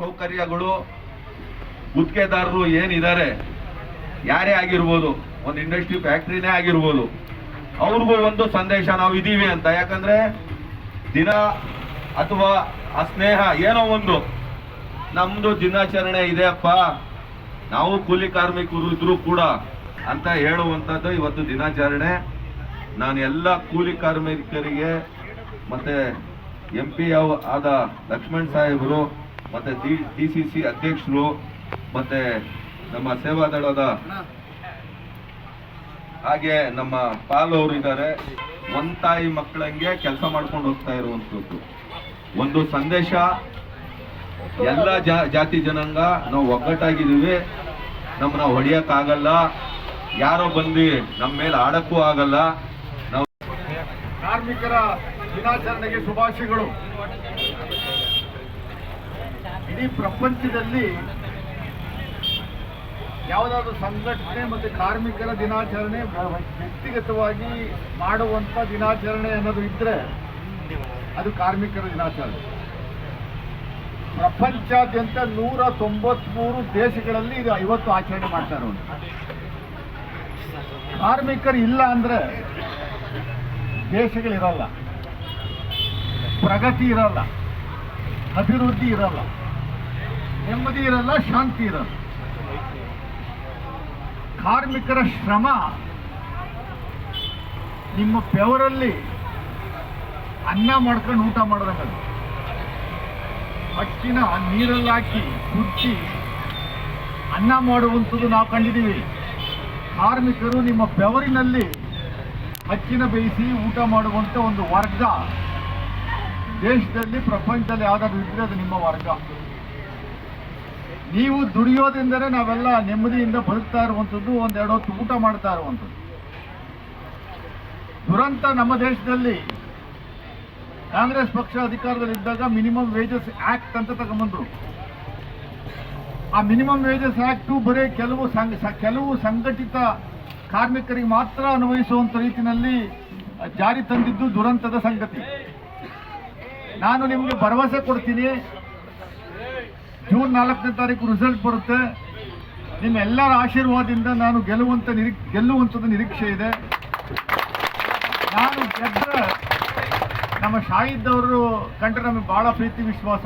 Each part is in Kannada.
ಸೌಕರ್ಯಗಳು ಗುತ್ತಿಗೆದಾರರು ಏನಿದ್ದಾರೆ, ಯಾರೇ ಆಗಿರ್ಬೋದು, ಒಂದು ಇಂಡಸ್ಟ್ರಿ ಫ್ಯಾಕ್ಟ್ರಿನೇ ಆಗಿರ್ಬೋದು, ಅವ್ರಿಗೂ ಒಂದು ಸಂದೇಶ ನಾವು ಇದ್ದೀವಿ ಅಂತ. ಯಾಕಂದ್ರೆ ದಿನ ಅಥವಾ ಆ ಸ್ನೇಹ ಏನೋ ಒಂದು, ನಮ್ದು ದಿನಾಚರಣೆ ಇದೆಯಪ್ಪ, ನಾವು ಕೂಲಿ ಕಾರ್ಮಿಕರು ಇದ್ರು ಕೂಡ ಅಂತ ಹೇಳುವಂಥದ್ದು ಇವತ್ತು ದಿನಾಚರಣೆ. ನಾನು ಎಲ್ಲ ಕೂಲಿ ಕಾರ್ಮಿಕರಿಗೆ ಮತ್ತೆ ಎಂ ಪಿ ಆದ ಲಕ್ಷ್ಮಣ್ ಸಾಹೇಬರು ಮತ್ತೆ ಡಿ ಸಿ ಸಿ ಅಧ್ಯಕ್ಷರು ಮತ್ತೆ ನಮ್ಮ ಸೇವಾದಳದ ಹಾಗೆ ನಮ್ಮ ಪಾಲ್ ಅವರು ಇದ್ದಾರೆ. ಒಂದ್ ತಾಯಿ ಮಕ್ಕಳಂಗೆ ಕೆಲಸ ಮಾಡ್ಕೊಂಡು ಹೋಗ್ತಾ ಇರುವಂತದ್ದು ಒಂದು ಸಂದೇಶ ಎಲ್ಲ ಜಾ- ಜಾತಿ ಜನಾಂಗ ನಾವು ಒಗ್ಗಟ್ಟಾಗಿದ್ದೀವಿ. ನಮ್ಮನ್ನ ನಾವು ಆಗಲ್ಲ ಯಾರೋ ಬಂದು ನಮ್ಮ ಮೇಲೆ ಆಡಕ್ಕೂ ಆಗಲ್ಲ. ನಾವು ಕಾರ್ಮಿಕರ ದಿನಾಚರಣೆಗೆ ಶುಭಾಶಯಗಳು. ಇಡೀ ಪ್ರಪಂಚದಲ್ಲಿ ಯಾವುದಾದ್ರೂ ಸಂಘಟನೆ ಮತ್ತು ಕಾರ್ಮಿಕರ ದಿನಾಚರಣೆ ವ್ಯಕ್ತಿಗತವಾಗಿ ಮಾಡುವಂತ ದಿನಾಚರಣೆ ಅನ್ನೋದು ಇದ್ರೆ ಅದು ಕಾರ್ಮಿಕರ ದಿನಾಚರಣೆ. ಪ್ರಪಂಚಾದ್ಯಂತ ನೂರ ತೊಂಬತ್ಮೂರು ದೇಶಗಳಲ್ಲಿ ಇದು ಐವತ್ತು ಆಚರಣೆ ಮಾಡ್ತಾರೆ ಅವನು ಕಾರ್ಮಿಕರು ಇಲ್ಲ ಅಂದ್ರೆ ದೇಶಗಳಿರಲ್ಲ. ಪ್ರಗತಿ ಇರಲ್ಲ. ಅಭಿವೃದ್ಧಿ ಇರಲ್ಲ. ನೆಮ್ಮದಿ ಇರಲ್ಲ, ಶಾಂತಿ ಇರಲ್ಲ. ಕಾರ್ಮಿಕರ ಶ್ರಮ ನಿಮ್ಮ ಬೆವರಲ್ಲಿ ಅನ್ನ ಮಾಡ್ಕೊಂಡು ಊಟ ಮಾಡಿದಂಗ ಅಕ್ಕಿನ ನೀರಲ್ಲಿ ಹಾಕಿ ಕುಚ್ಚಿ ಅನ್ನ ಮಾಡುವಂಥದ್ದು ನಾವು ಕಂಡಿದ್ದೀವಿ. ಕಾರ್ಮಿಕರು ನಿಮ್ಮ ಬೆವರಿನಲ್ಲಿ ಅಕ್ಕಿನ ಬೇಯಿಸಿ ಊಟ ಮಾಡುವಂಥ ಒಂದು ವರ್ಗ ದೇಶದಲ್ಲಿ, ಪ್ರಪಂಚದಲ್ಲಿ ಯಾವುದಾದ್ರು ಇದ್ದರೆ ಅದು ನಿಮ್ಮ ವರ್ಗ. ನೀವು ದುಡಿಯೋದೆಂದರೆ ನಾವೆಲ್ಲ ನೆಮ್ಮದಿಯಿಂದ ಬದುಕ್ತಾ ಇರುವಂಥದ್ದು ಒಂದೆರಡು ಹೊತ್ತು ಊಟ ಮಾಡ್ತಾ ಇರುವಂಥದ್ದು. ದುರಂತ ನಮ್ಮ ದೇಶದಲ್ಲಿ ಕಾಂಗ್ರೆಸ್ ಪಕ್ಷ ಅಧಿಕಾರದಲ್ಲಿದ್ದಾಗ ಮಿನಿಮಮ್ ವೇಜಸ್ ಆಕ್ಟ್ ಅಂತ ತಗೊಂಬಂದ್ರು ಆ ಮಿನಿಮಮ್ ವೇಜಸ್ ಆಕ್ಟ್ ಬರೀ ಕೆಲವು ಕೆಲವು ಸಂಘಟಿತ ಕಾರ್ಮಿಕರಿಗೆ ಮಾತ್ರ ಅನ್ವಯಿಸುವಂತ ರೀತಿಯಲ್ಲಿ ಜಾರಿ ತಂದಿದ್ದು ದುರಂತದ ಸಂಗತಿ. ನಾನು ನಿಮಗೆ ಭರವಸೆ ಕೊಡ್ತೀನಿ. ಜೂನ್ ನಾಲ್ಕನೇ ತಾರೀಕು ರಿಸಲ್ಟ್ ಬರುತ್ತೆ. ನಿಮ್ಮೆಲ್ಲರ ಆಶೀರ್ವಾದದಿಂದ ನಾನು ಗೆಲ್ಲುವಂತ ನಿರೀ ಗೆಲ್ಲುವಂಥದ್ದು ನಿರೀಕ್ಷೆ ಇದೆ. ನಾನು ಗೆದ್ದರೆ ನಮ್ಮ ಶಾಹಿದ್ ಅವರು ಕಂಡ್ರೆ ನಮಗೆ ಬಹಳ ಪ್ರೀತಿ ವಿಶ್ವಾಸ.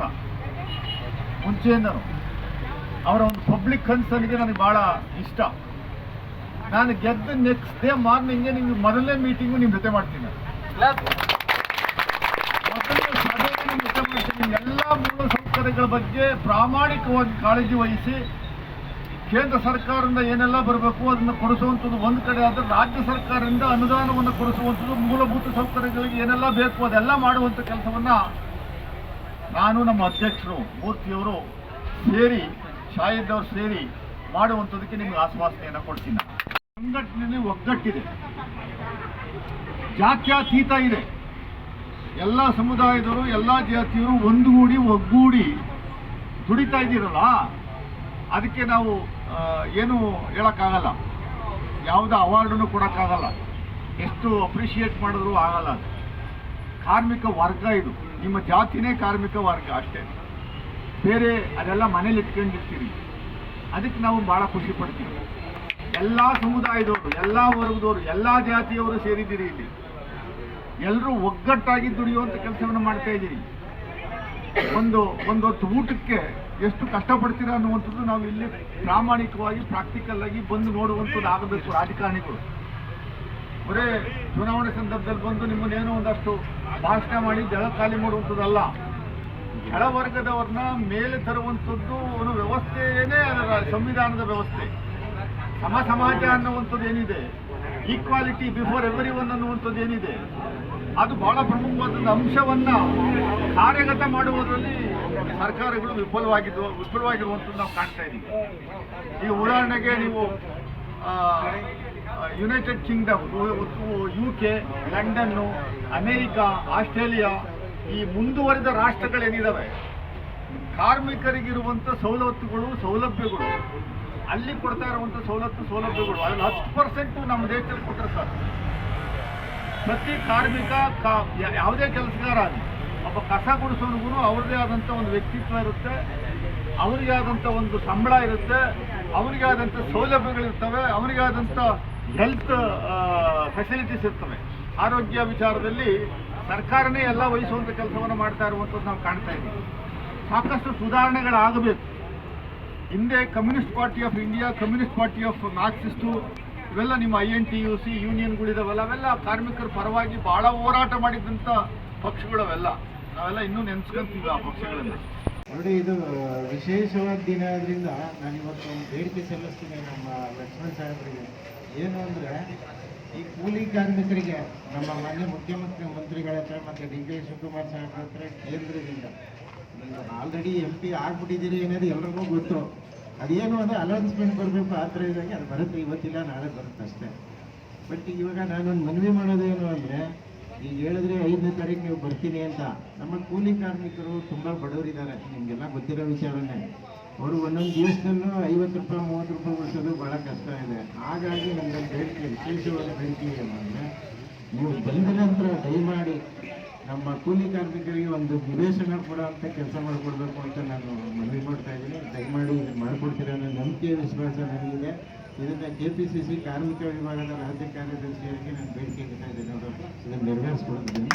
ಮುಂಚೆಯಿಂದನು. ಅವರ ಒಂದು ಪಬ್ಲಿಕ್ ಕನ್ಸರ್ನ್ಗೆ ನನಗೆ ಬಹಳ ಇಷ್ಟ. ನಾನು ಗೆದ್ದ ನೆಕ್ಸ್ಟ್ ಡೇ ಮಾರ್ನಿಂಗ್ಗೆ ನಿಮ್ಗೆ ಮೊದಲನೇ ಮೀಟಿಂಗು ನಿಮ್ಮ ಜೊತೆ ಮಾಡ್ತೀನಿ. ಮೊದಲನೇ ಸಭೆಗೆ ನಿಮ್ಮ ಜೊತೆ ಮಾಡ್ತೀನಿ. ಎಲ್ಲ ಮೂಲ ಸೌಕರ್ಯಗಳ ಬಗ್ಗೆ ಪ್ರಾಮಾಣಿಕವಾಗಿ ಕಾಳಜಿ ವಹಿಸಿ ಕೇಂದ್ರ ಸರ್ಕಾರದಿಂದ ಏನೆಲ್ಲ ಬರಬೇಕು, ಅದನ್ನು ಕೊಡಿಸುವಂಥದ್ದು ಒಂದು ಕಡೆ ಆದರೆ ರಾಜ್ಯ ಸರ್ಕಾರದಿಂದ ಅನುದಾನವನ್ನು ಕೊಡಿಸುವಂಥದ್ದು ಮೂಲಭೂತ ಸೌಕರ್ಯಗಳಿಗೆ ಏನೆಲ್ಲ ಬೇಕು, ಅದೆಲ್ಲ ಮಾಡುವಂಥ ಕೆಲಸವನ್ನು ನಾನು ನಮ್ಮ ಅಧ್ಯಕ್ಷರು ಮೂರ್ತಿಯವರು ಸೇರಿ, ಶಾಹಿದ್ ಅವರು ಸೇರಿ ಮಾಡುವಂಥದಕ್ಕೆ ನಿಮಗೆ ಆಶ್ವಾಸನೆಯನ್ನು ಕೊಡ್ತೀನಿ. ಸಂಘಟನೆ ಒಗ್ಗಟ್ಟಿದೆ. ಜಾತ್ಯಾತೀತ ಇದೆ. ಎಲ್ಲ ಸಮುದಾಯದವರು, ಎಲ್ಲ ಜಾತಿಯವರು ಒಂದುಗೂಡಿ ಒಗ್ಗೂಡಿ ದುಡಿತಾ ಇದ್ದೀರಲ್ಲ, ಅದಕ್ಕೆ ನಾವು ಏನು ಹೇಳೋಕ್ಕಾಗಲ್ಲ. ಯಾವುದೇ ಅವಾರ್ಡನ್ನು ಕೊಡೋಕ್ಕಾಗಲ್ಲ. ಎಷ್ಟು ಅಪ್ರಿಷಿಯೇಟ್ ಮಾಡಿದ್ರು ಆಗಲ್ಲ ಕಾರ್ಮಿಕ ವರ್ಗ ಇದು. ನಿಮ್ಮ ಜಾತಿನೇ ಕಾರ್ಮಿಕ ವರ್ಗ ಅಷ್ಟೇ. ಬೇರೆ ಅದೆಲ್ಲ ಮನೇಲಿ ಇಟ್ಕೊಂಡಿರ್ತೀರಿ. ಅದಕ್ಕೆ ನಾವು ಭಾಳ ಖುಷಿ ಪಡ್ತೀವಿ. ಎಲ್ಲ ಸಮುದಾಯದವರು, ಎಲ್ಲ ವರ್ಗದವರು, ಎಲ್ಲ ಜಾತಿಯವರು ಸೇರಿದ್ದೀರಿ ಇಲ್ಲಿ. ಎಲ್ಲರೂ ಒಗ್ಗಟ್ಟಾಗಿ ದುಡಿಯುವಂಥ ಕೆಲಸವನ್ನು ಮಾಡ್ತಾ ಇದ್ದೀರಿ. ಒಂದು ಒಂದೊತ್ತು ಊಟಕ್ಕೆ ಎಷ್ಟು ಕಷ್ಟಪಡ್ತೀರಾ ಅನ್ನುವಂಥದ್ದು ನಾವು ಇಲ್ಲಿ ಪ್ರಾಮಾಣಿಕವಾಗಿ ಪ್ರಾಕ್ಟಿಕಲ್ ಆಗಿ ಬಂದು ನೋಡುವಂಥದ್ದು ಆಗಬೇಕು ರಾಜಕಾರಣಿಗಳು. ಬರೇ ಚುನಾವಣೆ ಸಂದರ್ಭದಲ್ಲಿ ಬಂದು ನಿಮ್ಮನ್ನೇನೋ ಒಂದಷ್ಟು ಭಾಷಣ ಮಾಡಿ ಜಳ ಖಾಲಿ ಮಾಡುವಂಥದ್ದಲ್ಲ. ಕೆಳವರ್ಗದವ್ರನ್ನ ಮೇಲೆ ತರುವಂಥದ್ದು ಒಂದು ವ್ಯವಸ್ಥೆಯೇ ಅದರ ಸಂವಿಧಾನದ ವ್ಯವಸ್ಥೆ. ಸಮ ಸಮಾಜ ಅನ್ನುವಂಥದ್ದು ಏನಿದೆ? ಈಕ್ವಾಲಿಟಿ ಬಿಫೋರ್ ಎವರಿ ಒನ್ ಅನ್ನುವಂಥದ್ದು ಏನಿದೆ? ಅದು ಬಹಳ ಪ್ರಮುಖವಾದ ಅಂಶವನ್ನ ಕಾರ್ಯಗತ ಮಾಡುವುದರಲ್ಲಿ ಸರ್ಕಾರಗಳು ವಿಫಲವಾಗಿದ್ದು, ವಿಫಲವಾಗಿರುವಂಥದ್ದು ನಾವು ಕಾಣ್ತಾ ಇದ್ದೀವಿ ಈಗ ಉದಾಹರಣೆಗೆ ನೀವು United Kingdom U K London America, Australia ಈ ಮುಂದುವರಿದ ರಾಷ್ಟ್ರಗಳೇನಿದ್ದಾವೆ ಕಾರ್ಮಿಕರಿಗಿರುವಂಥ ಸವಲತ್ತುಗಳು, ಸೌಲಭ್ಯಗಳು ಅಲ್ಲಿ ಕೊಡ್ತಾ ಇರುವಂಥ ಸವಲತ್ತು ಸೌಲಭ್ಯಗಳು. ಅದ್ರಲ್ಲಿ ಹತ್ತು ಪರ್ಸೆಂಟ್ ನಮ್ಮ ದೇಶದಲ್ಲಿ ಕೊಟ್ಟರೆ ಸರ್ ಪ್ರತಿ ಕಾರ್ಮಿಕ ಯಾವುದೇ ಕೆಲಸಗಾರ ಆಗಲಿ, ಒಬ್ಬ ಕಸ ಗುಡಿಸೋನಿಗೂ ಅವ್ರದೇ ಆದಂಥ ಒಂದು ವ್ಯಕ್ತಿತ್ವ ಇರುತ್ತೆ. ಅವರಿಗೆ ಆದಂಥ ಒಂದು ಸಂಬಳ ಇರುತ್ತೆ. ಅವರಿಗೆ ಆದಂಥ ಸೌಲಭ್ಯಗಳಿರ್ತವೆ ಅವರಿಗೆ ಆದಂಥ ಹೆಲ್ತ್ ಫೆಸಿಲಿಟೀಸ್ ಇರ್ತವೆ. ಆರೋಗ್ಯ ವಿಚಾರದಲ್ಲಿ ಸರ್ಕಾರನೇ ಎಲ್ಲ ವಹಿಸುವಂಥ ಕೆಲಸವನ್ನು ಮಾಡ್ತಾ ಇರುವಂಥದ್ದು ನಾವು ಕಾಣ್ತಾ ಇದ್ದೀವಿ. ಸಾಕಷ್ಟು ಸುಧಾರಣೆಗಳಾಗಬೇಕು. ಹಿಂದೆ communist party of India, communist party of Marxist, ಇವೆಲ್ಲ ನಿಮ್ಮ I N T U C, ಯೂನಿಯನ್ಗಳಿದಾವಲ್ಲ, ಅವೆಲ್ಲ ಕಾರ್ಮಿಕರ ಪರವಾಗಿ ಬಹಳ ಹೋರಾಟ ಮಾಡಿದಂಥ ಪಕ್ಷಗಳು ಅವೆಲ್ಲ. ನಾವೆಲ್ಲ ಇನ್ನೂ ನೆನ್ಸ್ಕೊಂತೀವಿ ಆ ಪಕ್ಷಗಳನ್ನು. ನೋಡಿ, ಇದು ವಿಶೇಷವಾದ ದಿನ ಆದ್ರಿಂದ ನಾನು ಇವತ್ತು ಒಂದು ಬೇಡಿಕೆ ಸಲ್ಲಿಸ್ತೀನಿ ನಮ್ಮ ಲಕ್ಷ್ಮಣ್ ಸಾಹೇಬರಿಗೆ. ಏನು ಅಂದರೆ, ಈ ಕೂಲಿ ಕಾರ್ಮಿಕರಿಗೆ, ನಮ್ಮ ಮಾನ್ಯ ಮುಖ್ಯಮಂತ್ರಿ ಮಂತ್ರಿಗಳ ಹತ್ರ ಮತ್ತು ಡಿ ಕೆ ಶಿವಕುಮಾರ್ ಸಾಹೇಬ್ರ ಹತ್ರ ಕೇಂದ್ರದಿಂದ ಆಲ್ರೆಡಿ ಎಂ ಪಿ ಆಗ್ಬಿಟ್ಟಿದ್ದೀರಿ ಅನ್ನೋದು ಎಲ್ರಿಗೂ ಗೊತ್ತು. ಅದೇನು ಅಂದರೆ ಅನೌನ್ಸ್ಮೆಂಟ್ ಬರಬೇಕು ಆ ಥರ ಇದ್ದಾಗ ಅದು ಬರುತ್ತೆ, ಇವತ್ತಿಲ್ಲ, ನಾಳೆ ಬರುತ್ತೆ ಅಷ್ಟೇ. ಬಟ್ ಇವಾಗ ನಾನೊಂದು ಮನವಿ ಮಾಡೋದೇನು ಅಂದರೆ ಈಗ ಹೇಳಿದ್ರೆ ಐದನೇ ತಾರೀಕು ನೀವು ಬರ್ತೀನಿ ಅಂತ. ನಮ್ಮ ಕೂಲಿ ಕಾರ್ಮಿಕರು ತುಂಬ ಬಡವರಿದ್ದಾರೆ, ನಿಮಗೆಲ್ಲ ಗೊತ್ತಿರೋ ವಿಚಾರನೇ. ಅವರು ಒಂದೊಂದು ದಿವಸದಲ್ಲೂ ಐವತ್ತು ರೂಪಾಯಿ, ಮೂವತ್ತು ರೂಪಾಯಿ ಉಳಿಸೋದು ಭಾಳ ಕಷ್ಟ ಇದೆ. ಹಾಗಾಗಿ ನಮ್ಮ ಬೇಡಿಕೆ, ವಿಶೇಷವಾದ ಬೇಡಿಕೆ ಏನು ಅಂದರೆ ನೀವು ಬಂದ ನಂತರ ದಯಮಾಡಿ ನಮ್ಮ ಕೂಲಿ ಕಾರ್ಮಿಕರಿಗೆ ಒಂದು ನಿವೇಶನ ಅಂತ ಕೆಲಸ ಮಾಡಿಕೊಡ್ಬೇಕು ಅಂತ ನಾನು ಮನವಿ ಮಾಡ್ತಾ ಇದ್ದೀನಿ. ದಯಮಾಡಿ ಮಾಡಿಕೊಡ್ತೀರ ಅನ್ನೋ ನಂಬಿಕೆ ವಿಶ್ವಾಸ ನನಗಿದೆ. ಇದನ್ನು ಕೆ ಪಿ ಸಿ ಸಿ ಕಾರ್ಮಿಕ ವಿಭಾಗದ ರಾಜ್ಯ ಕಾರ್ಯದರ್ಶಿಯವರಿಗೆ ನಾನು ಬೇಡಿಕೆ ಇಡ್ತಾ ಇದ್ದೀನಿ. ಅವರು ಇದನ್ನು ನೆರವೇರಿಸ್ಕೊಡ್ತೀನಿ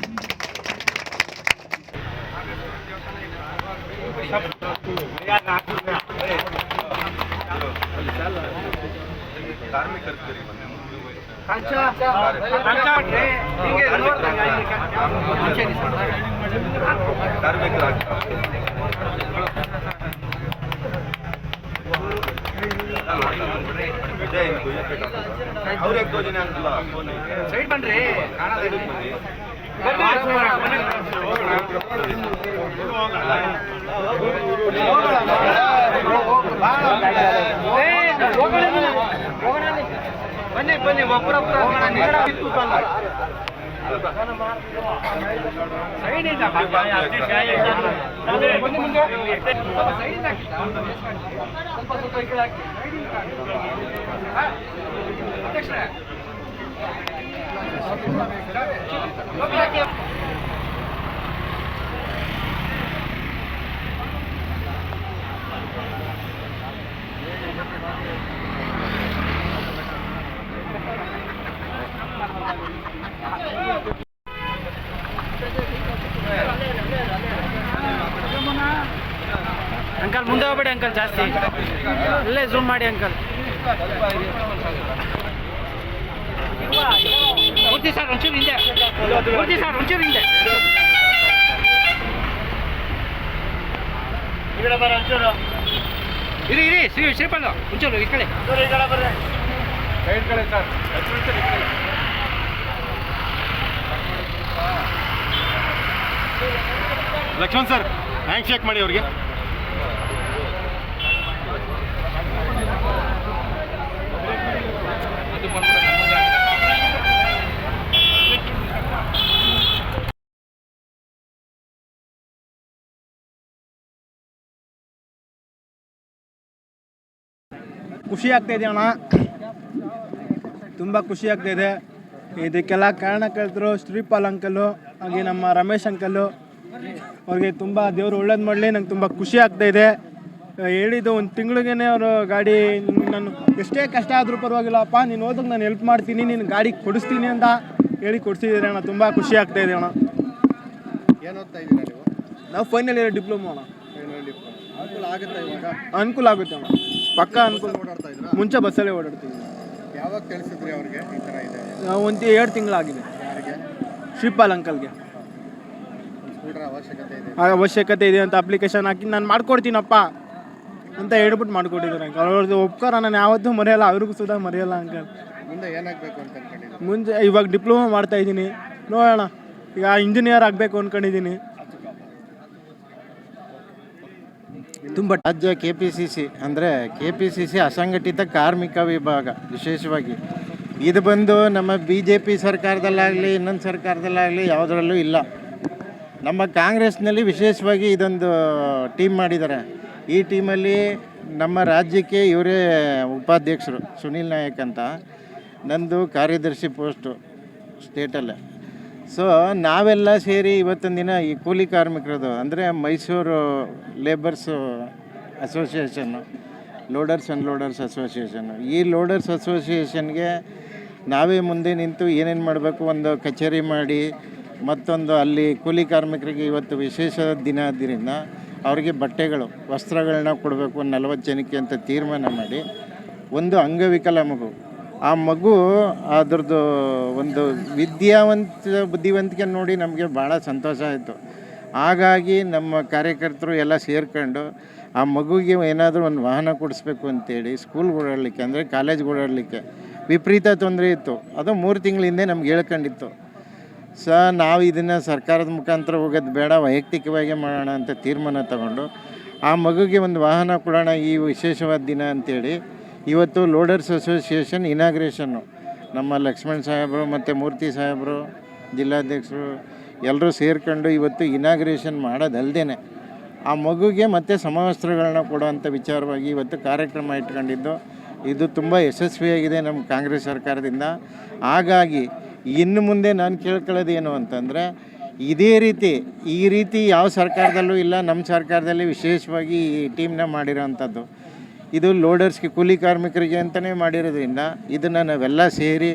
ಅವ್ರಿಗೆ ಯೋಜನೆ ಅಂತಲ್ಲ ಸೈಡ್ ಬನ್ರಿ ಬನ್ನಿ ಬನ್ನಿ ಒಬ್ಬರೊಬ್ಬರ ಸೈಡಿಂದ ಬನ್ನಿ ಮುಂದೆ ಸೈಡಿಂದ ಸ್ವಲ್ಪ ಸ್ವಲ್ಪ ಈ ಕಡೆ ಹಾಕಿ ಅಧ್ಯಕ್ಷರೇ ಅಂಕಲ್ ಮುಂದೆ ಹೋಗ್ಬೇಡಿ ಅಂಕಲ್ ಜಾಸ್ತಿ. ಅಲ್ಲೇ ಝೂಮ್ ಮಾಡಿ ಅಂಕಲ್. ಮೂರ್ತಿ ಸರ್ ಒಂಚೂರು ಹಿಂದೆ. ಮೂರ್ತಿ ಸರ್ ಒಂಚೂರು ಹಿಂದೆ. ಇರಿ ಇರಿ ಶ್ರೀ ಶ್ರೀಪಾಲ ಒಂಚೂರು ಈ ಕಡೆ. ಸೈಡ್ ಕಡೆ sir Lakshman sir hand shake ಮಾಡಿ ಅವ್ರಿಗೆ. ಖುಷಿ ಆಗ್ತಾ ಇದೆ ಅಣ್ಣ. ತುಂಬ ಖುಷಿ ಆಗ್ತಾ ಇದೆ. ಇದಕ್ಕೆಲ್ಲ ಕಾರಣ ಕೇಳಿದ್ರು ಶ್ರೀಪಾಲ್ ಅಂಕಲು ಹಾಗೆ ನಮ್ಮ ರಮೇಶ್ ಅಂಕಲು ಅವ್ರಿಗೆ ತುಂಬ ದೇವರು ಒಳ್ಳೇದು ಮಾಡಲಿ ನಂಗೆ ತುಂಬ ಖುಷಿ ಆಗ್ತಾ ಇದೆ. ಹೇಳಿದ್ದು ಒಂದು ತಿಂಗಳಿಗೇನೆ ಅವರು ಗಾಡಿ ನಾನು ಎಷ್ಟೇ ಕಷ್ಟ ಆದರೂ ಪರವಾಗಿಲ್ಲಪ್ಪ ನೀನು ಹೋದಾಗ ನಾನು ಹೆಲ್ಪ್ ಮಾಡ್ತೀನಿ ನೀನು ಗಾಡಿ ಕೊಡಿಸ್ತೀನಿ ಅಂತ ಹೇಳಿ ಕೊಡಿಸಿದ್ದೀರಿ ಅಣ್ಣ ತುಂಬ ಖುಷಿ ಆಗ್ತಾ ಇದೆ ಅಣ್ಣ. ಏನು ಓದ್ತಾ ಇದ್ದೀರಾ ನೀವು? ನಾವು ಫೈನಲ್ ಇಯರ್ ಡಿಪ್ಲೊಮಾ ಅಣ್ಣ. ಅನುಕೂಲ ಆಗುತ್ತಾ ಇವಾಗ? ಅನುಕೂಲ ಆಗುತ್ತೆ ಅಣ್ಣ. ಪಕ್ಕ ಅನುಕೂಲ. ಓಡಾಡ್ತಾ ಇದ್ದೀರಾ ಮುಂಚೆ ಬಸ್ಸಲ್ಲೇ ಓಡಾಡ್ತೀವಿ ಯಾವಾಗ ತಿಳಿಸಿದ್ರಿ ಅವ್ರಿಗೆ ಈ ಥರ ಇದೆ? ಒಂದು ಎರಡು ತಿಂಗಳಾಗಿದೆ. ಶ್ರೀಪಾಲ್ ಅಂಕಲ್ಗೆ. ಅವಶ್ಯಕತೆ ಇದೆ. ಆ ಅವಶ್ಯಕತೆ ಇದೆ ಅಂತ ಅಪ್ಲಿಕೇಶನ್ ಹಾಕಿ ನಾನು ಮಾಡ್ಕೊಡ್ತೀನಪ್ಪ ಅಂತ ಹೇಳ್ಬಿಟ್ಟು ಮಾಡ್ಕೊಟ್ಟಿದ್ದಾರೆ ಅಂಕಲ್. ಅವ್ರದ್ದು ಉಪಕಾರ ನಾನು ಯಾವತ್ತೂ ಮರೆಯಲ್ಲ ಅವ್ರಿಗೂ ಸುಧಾ ಮರೆಯಲ್ಲ ಅಂಕಲ್. ಮುಂದೆ ಏನಾಗಬೇಕು ಅಂತ ಇವಾಗ ಡಿಪ್ಲೊಮಾ ಮಾಡ್ತಾ ಇದ್ದೀನಿ. ನೋಡೋಣ ಈಗ ಇಂಜಿನಿಯರ್ ಆಗಬೇಕು ಅಂದ್ಕೊಂಡಿದ್ದೀನಿ ತುಂಬ ರಾಜ್ಯ ಕೆ ಪಿ ಸಿ ಸಿ ಅಂದರೆ ಕೆ ಪಿ ಸಿ ಸಿ ಅಸಂಘಟಿತ ಕಾರ್ಮಿಕ ವಿಭಾಗ ವಿಶೇಷವಾಗಿ. ಇದು ಬಂದು ನಮ್ಮ ಬಿ ಜೆ ಪಿ ಸರ್ಕಾರದಲ್ಲಾಗಲಿ ಇನ್ನೊಂದು ಸರ್ಕಾರದಲ್ಲಾಗಲಿ ಯಾವುದರಲ್ಲೂ ಇಲ್ಲ. ನಮ್ಮ ಕಾಂಗ್ರೆಸ್ನಲ್ಲಿ ವಿಶೇಷವಾಗಿ ಇದೊಂದು ಟೀಮ್ ಮಾಡಿದ್ದಾರೆ. ಈ ಟೀಮಲ್ಲಿ ನಮ್ಮ ರಾಜ್ಯಕ್ಕೆ ಇವರೇ ಉಪಾಧ್ಯಕ್ಷರು ಸುನೀಲ್ ನಾಯಕ್ ಅಂತ. ನಂದು ಕಾರ್ಯದರ್ಶಿ ಪೋಸ್ಟು ಸ್ಟೇಟಲ್ಲೇ. ಸೊ, ನಾವೆಲ್ಲ ಸೇರಿ ಇವತ್ತೊಂದು ದಿನ ಈ ಕೂಲಿ ಕಾರ್ಮಿಕರದು ಅಂದರೆ Mysuru labours association, loaders and loaders association. ಈ ಲೋಡರ್ಸ್ ಅಸೋಸಿಯೇಷನ್ಗೆ ನಾವೇ ಮುಂದೆ ನಿಂತು ಏನೇನು ಮಾಡಬೇಕು ಒಂದು ಕಚೇರಿ ಮಾಡಿ ಮತ್ತೊಂದು ಅಲ್ಲಿ ಕೂಲಿ ಕಾರ್ಮಿಕರಿಗೆ ಇವತ್ತು ವಿಶೇಷ ದಿನ ಆದ್ದರಿಂದ ಅವರಿಗೆ ಬಟ್ಟೆಗಳು, ವಸ್ತ್ರಗಳನ್ನ ಕೊಡಬೇಕು ನಲವತ್ತು ಜನಕ್ಕೆ ಅಂತ ತೀರ್ಮಾನ ಮಾಡಿ ಒಂದು ಅಂಗವಿಕಲ ಮಗು. ಆ ಮಗು ಅದ್ರದ್ದು ಒಂದು ವಿದ್ಯಾವಂತ ಬುದ್ಧಿವಂತಿಕೆ ನೋಡಿ ನಮಗೆ ಭಾಳ ಸಂತೋಷ ಆಯಿತು. ಹಾಗಾಗಿ ನಮ್ಮ ಕಾರ್ಯಕರ್ತರು ಎಲ್ಲ ಸೇರ್ಕೊಂಡು ಆ ಮಗುಗೆ ಏನಾದರೂ ಒಂದು ವಾಹನ ಕೊಡಿಸ್ಬೇಕು ಅಂತೇಳಿ ಸ್ಕೂಲ್ಗೆ ಓಡಾಡಲಿಕ್ಕೆ ಅಂದರೆ ಕಾಲೇಜ್ಗೆ ಓಡಾಡಲಿಕ್ಕೆ ವಿಪರೀತ ತೊಂದರೆ ಇತ್ತು. ಅದು ಮೂರು ತಿಂಗಳಿಂದೆ ನಮ್ಗೆ ಹೇಳ್ಕೊಂಡಿತ್ತು. ಸ, ನಾವು ಇದನ್ನು ಸರ್ಕಾರದ ಮುಖಾಂತರ ಹೋಗೋದು ಬೇಡ, ವೈಯಕ್ತಿಕವಾಗಿ ಮಾಡೋಣ ಅಂತ ತೀರ್ಮಾನ ತಗೊಂಡು, ಆ ಮಗುಗೆ ಒಂದು ವಾಹನ ಕೊಡೋಣ ಈ ವಿಶೇಷವಾದ ದಿನ ಅಂತೇಳಿ, ಇವತ್ತು ಲೋಡರ್ಸ್ ಅಸೋಸಿಯೇಷನ್ ಇನಾಗ್ರೇಷನ್ನು ನಮ್ಮ ಲಕ್ಷ್ಮಣ್ ಸಾಹೇಬರು ಮತ್ತು ಮೂರ್ತಿ ಸಾಹೇಬರು, ಜಿಲ್ಲಾಧ್ಯಕ್ಷರು ಎಲ್ಲರೂ ಸೇರ್ಕೊಂಡು ಇವತ್ತು ಇನಾಗ್ರೇಷನ್ ಮಾಡೋದಲ್ದೇ ಆ ಮಗುಗೆ ಮತ್ತೆ ಸಮವಸ್ತ್ರಗಳನ್ನ ಕೊಡುವಂಥ ವಿಚಾರವಾಗಿ ಇವತ್ತು ಕಾರ್ಯಕ್ರಮ ಇಟ್ಕೊಂಡಿದ್ದು, ಇದು ತುಂಬ ಯಶಸ್ವಿಯಾಗಿದೆ ನಮ್ಮ ಕಾಂಗ್ರೆಸ್ ಸರ್ಕಾರದಿಂದ. ಹಾಗಾಗಿ ಇನ್ನು ಮುಂದೆ ನಾನು ಕೇಳ್ಕೊಳ್ಳೋದು ಏನು ಅಂತಂದರೆ, ಇದೇ ರೀತಿ, ಈ ರೀತಿ ಯಾವ ಸರ್ಕಾರದಲ್ಲೂ ಇಲ್ಲ ನಮ್ಮ ಸರ್ಕಾರದಲ್ಲಿ ವಿಶೇಷವಾಗಿ ಈ ಟೀಮ್ನ ಮಾಡಿರೋವಂಥದ್ದು ಇದು ಲೋಡರ್ಸ್ಗೆ ಕೂಲಿ ಕಾರ್ಮಿಕರಿಗೆ ಅಂತಲೇ ಮಾಡಿರೋದ್ರಿಂದ ಇದನ್ನು ನಾವೆಲ್ಲ ಸೇರಿ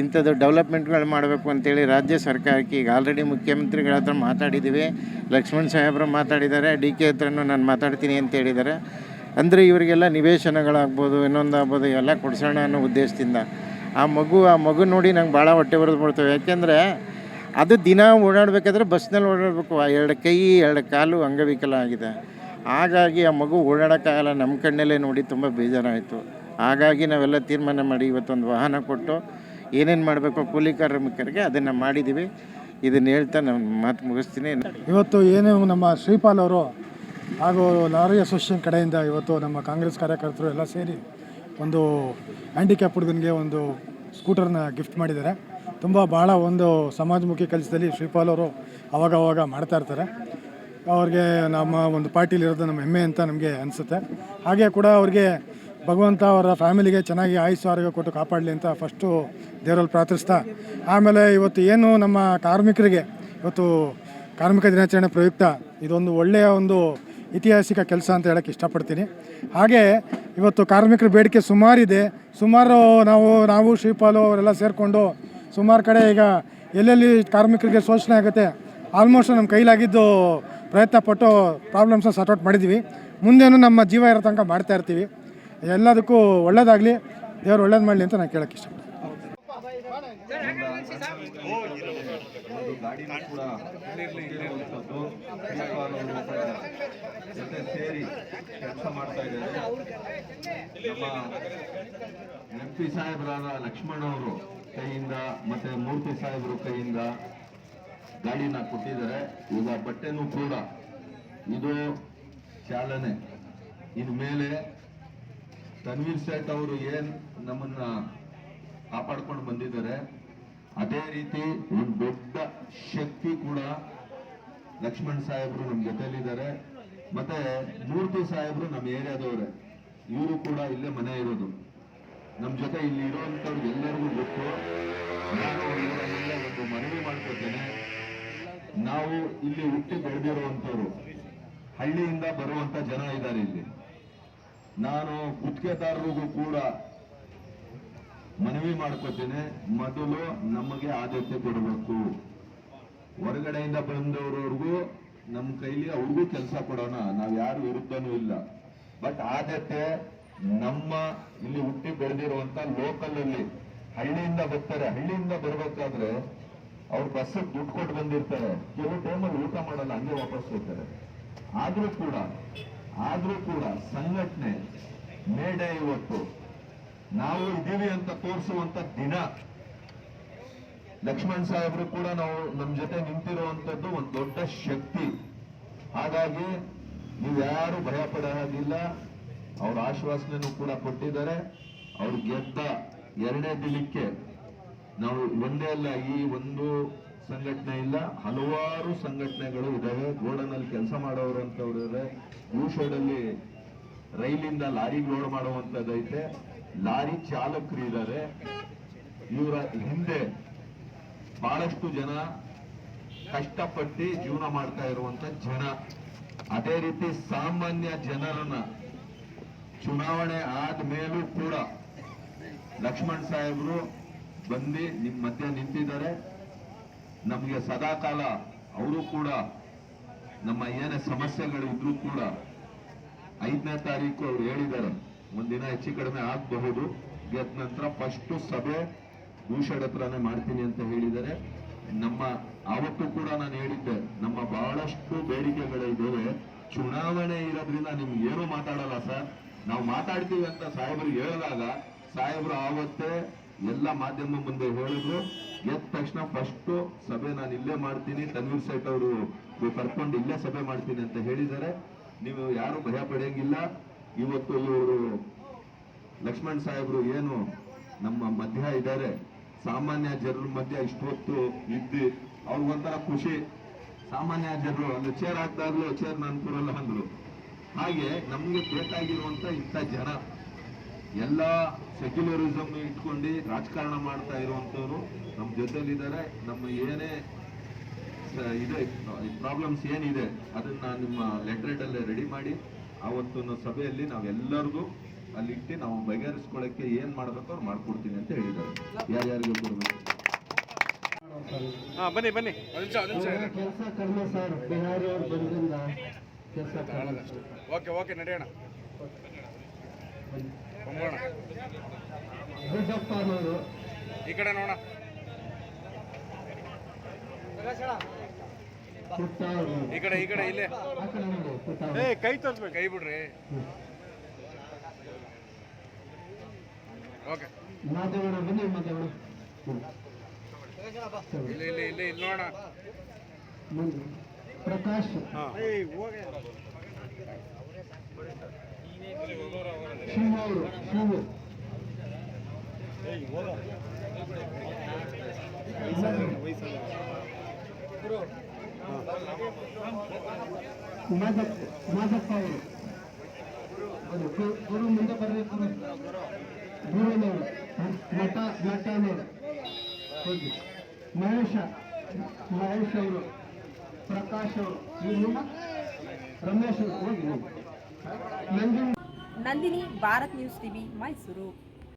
ಇಂಥದ್ದು ಡೆವಲಪ್ಮೆಂಟ್ಗಳು ಮಾಡಬೇಕು ಅಂತೇಳಿ ರಾಜ್ಯ ಸರ್ಕಾರಕ್ಕೆ ಈಗ ಆಲ್ರೆಡಿ ಮುಖ್ಯಮಂತ್ರಿಗಳ ಹತ್ರ ಮಾತಾಡಿದ್ದೀವಿ ಲಕ್ಷ್ಮಣ್ ಸಾಹೇಬ್ರು ಮಾತಾಡಿದ್ದಾರೆ, ಡಿ ಕೆ ಹತ್ರನೂ ನಾನು ಮಾತಾಡ್ತೀನಿ ಅಂತ ಹೇಳಿದ್ದಾರೆ. ಅಂದರೆ ಇವರಿಗೆಲ್ಲ ನಿವೇಶನಗಳಾಗ್ಬೋದು, ಇನ್ನೊಂದಾಗ್ಬೋದು ಎಲ್ಲ ಕೊಡಿಸೋಣ ಅನ್ನೋ ಉದ್ದೇಶದಿಂದ. ಆ ಮಗು ಆ ಮಗು ನೋಡಿ ನಂಗೆ ಭಾಳ ಹೊಟ್ಟೆ ಬರೆದು ಬಿಡ್ತವೆ ಯಾಕೆಂದರೆ ಅದು ದಿನ ಓಡಾಡಬೇಕಾದ್ರೆ ಬಸ್ನಲ್ಲಿ ಓಡಾಡಬೇಕು. ಎರಡು ಕೈ, ಎರಡು ಕಾಲು ಅಂಗವಿಕಲ ಆಗಿದೆ. ಹಾಗಾಗಿ ಆ ಮಗು ಓಡಾಡೋಕ್ಕಾಗಲ್ಲ. ನಮ್ಮ ಕಣ್ಣಲ್ಲೇ ನೋಡಿ ತುಂಬ ಬೇಜಾರಾಯಿತು. ಹಾಗಾಗಿ ನಾವೆಲ್ಲ ತೀರ್ಮಾನ ಮಾಡಿ ಇವತ್ತೊಂದು ವಾಹನ ಕೊಟ್ಟು ಏನೇನು ಮಾಡಬೇಕು ಕೂಲಿ ಕಾರ್ಮಿಕರಿಗೆ ಅದನ್ನು ಮಾಡಿದ್ದೀವಿ ಇದನ್ನು ಹೇಳ್ತಾ ನಾನು ಮಾತು ಮುಗಿಸ್ತೀನಿ. ಇವತ್ತು ಏನು ನಮ್ಮ ಶ್ರೀಪಾಲ್ ಅವರು ಹಾಗೂ ಲಾರಿ ಅಸೋಸಿಯೇಷನ್ ಕಡೆಯಿಂದ ಇವತ್ತು ನಮ್ಮ ಕಾಂಗ್ರೆಸ್ ಕಾರ್ಯಕರ್ತರು ಎಲ್ಲ ಸೇರಿ ಒಂದು ಹ್ಯಾಂಡಿಕ್ಯಾಪ್ ಹುಡುಗನಿಗೆ ಒಂದು ಸ್ಕೂಟರ್ನ ಗಿಫ್ಟ್ ಮಾಡಿದ್ದಾರೆ. ತುಂಬ ಭಾಳ ಒಂದು ಸಮಾಜಮುಖಿ ಕೆಲಸದಲ್ಲಿ ಶ್ರೀಪಾಲ್ ಅವರು ಅವಾಗ ಅವಾಗ ಮಾಡ್ತಾ ಇರ್ತಾರೆ. ಅವ್ರಿಗೆ ನಮ್ಮ ಒಂದು ಪಾರ್ಟಿಲಿರೋದು ನಮ್ಮ ಹೆಮ್ಮೆ ಅಂತ ನಮಗೆ ಅನಿಸುತ್ತೆ. ಹಾಗೆ ಕೂಡ ಅವ್ರಿಗೆ ಭಗವಂತ ಅವರ ಫ್ಯಾಮಿಲಿಗೆ ಚೆನ್ನಾಗಿ ಆಯುಸ್ಸು, ಆರೋಗ್ಯ ಕೊಟ್ಟು ಕಾಪಾಡಲಿ ಅಂತ ಫಸ್ಟು ದೇವರಲ್ಲಿ ಪ್ರಾರ್ಥಿಸ್ತಾ, ಆಮೇಲೆ ಇವತ್ತು ಏನು ನಮ್ಮ ಕಾರ್ಮಿಕರಿಗೆ, ಇವತ್ತು ಕಾರ್ಮಿಕ ದಿನಾಚರಣೆ ಪ್ರಯುಕ್ತ ಇದೊಂದು ಒಳ್ಳೆಯ ಒಂದು ಐತಿಹಾಸಿಕ ಕೆಲಸ ಅಂತ ಹೇಳಕ್ಕೆ ಇಷ್ಟಪಡ್ತೀನಿ. ಹಾಗೆ ಇವತ್ತು ಕಾರ್ಮಿಕರ ಬೇಡಿಕೆ ಸುಮಾರಿದೆ. ಸುಮಾರು ನಾವು ನಾವು ಶ್ರೀಪಾಲು ಅವರೆಲ್ಲ ಸೇರಿಕೊಂಡು ಸುಮಾರು ಕಡೆ ಈಗ ಎಲ್ಲೆಲ್ಲಿ ಕಾರ್ಮಿಕರಿಗೆ ಶೋಷಣೆ ಆಗುತ್ತೆ ಆಲ್ಮೋಸ್ಟ್ ನಮ್ಮ ಕೈಲಾಗಿದ್ದು ಪ್ರಯತ್ನ ಪಟ್ಟು ಪ್ರಾಬ್ಲಮ್ಸ್ನ ಸಾರ್ಟ್ಔಟ್ ಮಾಡಿದ್ದೀವಿ ಮುಂದೇನು ನಮ್ಮ ಜೀವ ಇರೋ ತನಕ ಮಾಡ್ತಾ ಇರ್ತೀವಿ. ಎಲ್ಲದಕ್ಕೂ ಒಳ್ಳೇದಾಗಲಿ. ದೇವರು ಒಳ್ಳೇದು ಮಾಡಲಿ ಅಂತ ನಾನು ಕೇಳೋಕ್ಕೆ ಇಷ್ಟ ಗಾಡಿ ಕೊಟ್ಟಿರುವಂಥದ್ದು ಶ್ರೀಪಾಲ್ ಅವರು ಜೊತೆ ಸೇರಿ ಕೆಲಸ ಮಾಡ್ತಾ ಇದ್ದಾರೆ. ನಮ್ಮ ಎಂ ಪಿ ಸಾಹೇಬರಾದ ಲಕ್ಷ್ಮಣ್ ಅವರು ಕೈಯಿಂದ ಮತ್ತೆ ಮೂರ್ತಿ ಸಾಹೇಬರು ಕೈಯಿಂದ ಗಾಡಿನ ಕೊಟ್ಟಿದ್ದಾರೆ. ಈಗ ಬಟ್ಟೆನೂ ಕೂಡ ಇದು ಚಾಲನೆ. ಇನ್ನು ಮೇಲೆ ತನ್ವೀರ್ ಸೇಠ್ ಅವರು ಏನ್ ನಮ್ಮನ್ನ ಕಾಪಾಡ್ಕೊಂಡು ಬಂದಿದ್ದಾರೆ, ಅದೇ ರೀತಿ ಒಂದು ದೊಡ್ಡ ಶಕ್ತಿ ಕೂಡ ಲಕ್ಷ್ಮಣ್ ಸಾಹೇಬರು ನಮ್ಮ ಜೊತೆಲಿದ್ದಾರೆ. ಮತ್ತೆ ಮೂರ್ತಿ ಸಾಹೇಬ್ರು ನಮ್ಮ ಏರಿಯಾದವ್ರೆ, ಇವರು ಕೂಡ ಇಲ್ಲೇ ಮನೆ ಇರೋದು. ನಮ್ಮ ಜೊತೆ ಇಲ್ಲಿ ಇರುವಂಥವ್ರು ಎಲ್ಲರಿಗೂ ಗೊತ್ತು. ನಾನು ಇವರನ್ನೆಲ್ಲ ಒಂದು ಮನವಿ ಮಾಡ್ಕೊತೇನೆ. ನಾವು ಇಲ್ಲಿ ಹುಟ್ಟಿ ಬೆಳೆದಿರುವಂತವ್ರು ಹಳ್ಳಿಯಿಂದ ಬರುವಂಥ ಜನ ಇದ್ದಾರೆ ಇಲ್ಲಿ. ನಾನು ಗುತ್ತಿಗೆದಾರರಿಗೂ ಕೂಡ ಮನವಿ ಮಾಡ್ಕೋತೇನೆ. ಮೊದಲು ನಮಗೆ ಆದ್ಯತೆ ಕೊಡಬೇಕು. ಹೊರಗಡೆಯಿಂದ ಬಂದವರವ್ರಿಗೂ ನಮ್ಮ ಕೈಲಿ ಅವ್ರಿಗೂ ಕೆಲಸ ಕೊಡೋಣ, ನಾವು ಯಾರು ವಿರುದ್ಧನೂ ಇಲ್ಲ. ಬಟ್ ಆದ್ಯತೆ ನಮ್ಮ ಇಲ್ಲಿ ಹುಟ್ಟಿ ಬೆಳೆದಿರುವಂತ ಲೋಕಲ್ ಅಲ್ಲಿ ಹಳ್ಳಿಯಿಂದ ಬರ್ತಾರೆ. ಹಳ್ಳಿಯಿಂದ ಬರ್ಬೇಕಾದ್ರೆ ಅವ್ರು ಬಸ್ ದುಡ್ಡು ಕೊಟ್ಟು ಬಂದಿರ್ತಾರೆ. ಕೆಲವು ಟೈಮಲ್ಲಿ ಊಟ ಮಾಡಲ್ಲ, ಹಂಗೆ ವಾಪಸ್ ಹೋಗ್ತಾರೆ. ಆದ್ರೂ ಕೂಡ ಆದ್ರೂ ಕೂಡ ಸಂಘಟನೆ, ಮೇಡೆ ಇವತ್ತು. ನಾವು ಇದೀವಿ ಅಂತ ತೋರಿಸುವಂತ ದಿನ ಲಕ್ಷ್ಮಣ್ ಸಾಹೇಬ್ರು ಕೂಡ ನಾವು ನಮ್ ಜೊತೆ ನಿಂತಿರುವಂತದ್ದು ಒಂದು ದೊಡ್ಡ ಶಕ್ತಿ. ಹಾಗಾಗಿ ನೀವು ಯಾರು ಭಯ ಪಡೋದಿಲ್ಲ ಅವ್ರ ಆಶ್ವಾಸನೆನೂ ಕೂಡ ಕೊಟ್ಟಿದ್ದಾರೆ. ಅವ್ರು ಗೆದ್ದ ಎರಡನೇ ದಿನಕ್ಕೆ ನಾವು ಒಂದೇ ಅಲ್ಲ, ಈ ಒಂದು ಸಂಘಟನೆ ಇಲ್ಲ, ಹಲವಾರು ಸಂಘಟನೆಗಳು ಇದಾವೆ. ಗೋಡನಲ್ಲಿ ಕೆಲಸ ಮಾಡೋರು ಅಂತವ್ರು ಇದ್ದಾರೆ ಯೂ ಅಲ್ಲಿ ರೈಲಿಂದ ಲಾರಿ ಲೋಡ್ ಮಾಡುವಂತದ್ದೈತೆ. ಲಾರಿ ಚಾಲಕರು ಇದ್ದಾರೆ ಇವರ ಹಿಂದೆ ಬಹಳಷ್ಟು ಜನ ಕಷ್ಟಪಟ್ಟು ಜೀವನ ಮಾಡ್ತಾ ಇರುವಂತ ಜನ. ಅದೇ ರೀತಿ ಸಾಮಾನ್ಯ ಜನರನ್ನ ಚುನಾವಣೆ ಆದ್ಮೇಲೂ ಕೂಡ ಲಕ್ಷ್ಮಣ್ ಸಾಹೇಬರು ಬಂದು ನಿಮ್ಮ ಮಧ್ಯೆ ನಿಂತಿದ್ದಾರೆ. ನಮಗೆ ಸದಾಕಾಲ ಅವರು ಕೂಡ ನಮ್ಮ ಏನೇ ಸಮಸ್ಯೆಗಳು ಇದ್ರೂ ಕೂಡ ಐದನೇ ತಾರೀಕು ಅವ್ರು ಹೇಳಿದ್ದಾರೆ. ಒಂದಿನ ಹೆಚ್ಚು ಕಡಿಮೆ ಆಗಬಹುದು. ಗೆದ್ದ ನಂತರ ಫಸ್ಟ್ ಸಭೆ ಭೂಷಡ್ ಹತ್ರನೇ ಮಾಡ್ತೀನಿ ಅಂತ ಹೇಳಿದರೆ, ನಮ್ಮ ಆವತ್ತು ಕೂಡ ನಾನು ಹೇಳಿದ್ದೆ, ನಮ್ಮ ಬಹಳಷ್ಟು ಬೇಡಿಕೆಗಳಿದ್ದಾವೆ. ಚುನಾವಣೆ ಇರೋದ್ರಿಂದ ನಿಮ್ಗೆ ಏನು ಮಾತಾಡಲ್ಲ ಸರ್. ನಾವು ಮಾತಾಡ್ತೀವಿ ಅಂತ ಸಾಹೇಬರು ಹೇಳಿದಾಗ, ಸಾಹೇಬರು ಆವತ್ತೇ ಎಲ್ಲ ಮಾಧ್ಯಮ ಮುಂದೆ ಹೇಳಿದ್ರು. ಎದ್ದ ತಕ್ಷಣ ಫಸ್ಟ್ ಸಭೆ ನಾನು ಇಲ್ಲೇ ಮಾಡ್ತೀನಿ, ತನ್ವೀರ್ ಸೇಠ್ ಅವರು ಕರ್ಕೊಂಡು ಇಲ್ಲೇ ಸಭೆ ಮಾಡ್ತೀನಿ ಅಂತ ಹೇಳಿದ್ದಾರೆ. ನೀವು ಯಾರು ಭಯ ಪಡೆಯಂಗಿಲ್ಲ ಇವತ್ತು ಇವರು ಲಕ್ಷ್ಮಣ್ ಸಾಹೇಬರು ಏನು ನಮ್ಮ ಮಧ್ಯ ಇದ್ದಾರೆ. ಸಾಮಾನ್ಯ ಜನರ ಮಧ್ಯ ಇಷ್ಟೊತ್ತು ಇದ್ದು ಅವ್ರಿಗೊಂಥರ ಖುಷಿ. ಸಾಮಾನ್ಯ ಜನರು ಒಂದು ಚೇರ್ ಹಾಕ್ದಾಗ್ಲೂ ಚೇರ್ ನಾನು ಕೂರಲ್ಲ ಅಂದ್ರು. ಹಾಗೆ ನಮ್ಗೆ ಬೇಕಾಗಿರುವಂತ ಇಂಥ ಜನ, ಎಲ್ಲ ಸೆಕ್ಯುಲರಿಸಮ್ ಇಟ್ಕೊಂಡು ರಾಜಕಾರಣ ಮಾಡ್ತಾ ಇರುವಂತವ್ರು ನಮ್ಮ ಜೊತೆಲಿದ್ದಾರೆ. ನಮ್ಮ ಏನೇ ಇದೆ ಪ್ರಾಬ್ಲಮ್ಸ್ ಏನಿದೆ, ಅದನ್ನ ನಿಮ್ಮ ಲೆಟ್ರೇಟಲ್ಲೇ ರೆಡಿ ಮಾಡಿ. ಆವತ್ತಿನ ಸಭೆಯಲ್ಲಿ ನಾವೆಲ್ಲರಿಗೂ ಅಲ್ಲಿ ಇಟ್ಟು ನಾವು ಬಗೆಹರಿಸ್ಕೊಳ್ಳೋಕ್ಕೆ ಏನು ಮಾಡ್ಬೇಕು ಅವ್ರು ಮಾಡ್ಕೊಡ್ತೀನಿ ಅಂತ ಹೇಳಿದ್ದಾರೆ. ಯಾರ್ಯಾರಿಗೆ ಕೊಡ್ಬೇಕು? ಹಾಂ ಬನ್ನಿ ಬನ್ನಿ. ಕೆಲಸ ಕಡಿಮೆ ಸರ್. ಬಿಹಾರಿ ಅವ್ರು ಬಂದ್ರಿಂದ ಕೆಲಸ ಓಕೆ ಓಕೆ ನಡೆಯೋಣ. ಈ ಕಡೆ ನೋಡೋಣ. ಈ ಕಡೆ ಈ ಕಡೆ ಇಲ್ಲೇ. ಏ ಕೈ ತೋರಿಸ್ಬೇಕು. ಕೈ ಬಿಡ್ರಿ ಓಕೆ ಮಾದೇವಣ್ಣ ಬನ್ನಿ ಮುಂದೆ ಪ್ರಕಾಶ್. ಹಾಂ. ಶಿವ ಮಾದಪ್ಪ ಅವರು. ಗುರು ಮುಂದೆ ಬರ್ರಿ ಗುರು ಗುರುನವರು ನಟ ನಟನವರು ಹೋಗಿ ಮಹೇಶ ಮಹೇಶ್ ಅವರು ಪ್ರಕಾಶ್ ಅವರು ಇವ್ರು ರಮೇಶ್ ಅವರು ಹೋಗಿ ಹೋಗಿ ನಂಜು ನಂದಿನಿ ಭಾರತ್ ನ್ಯೂಸ್ ಟಿವಿ ಮೈಸೂರು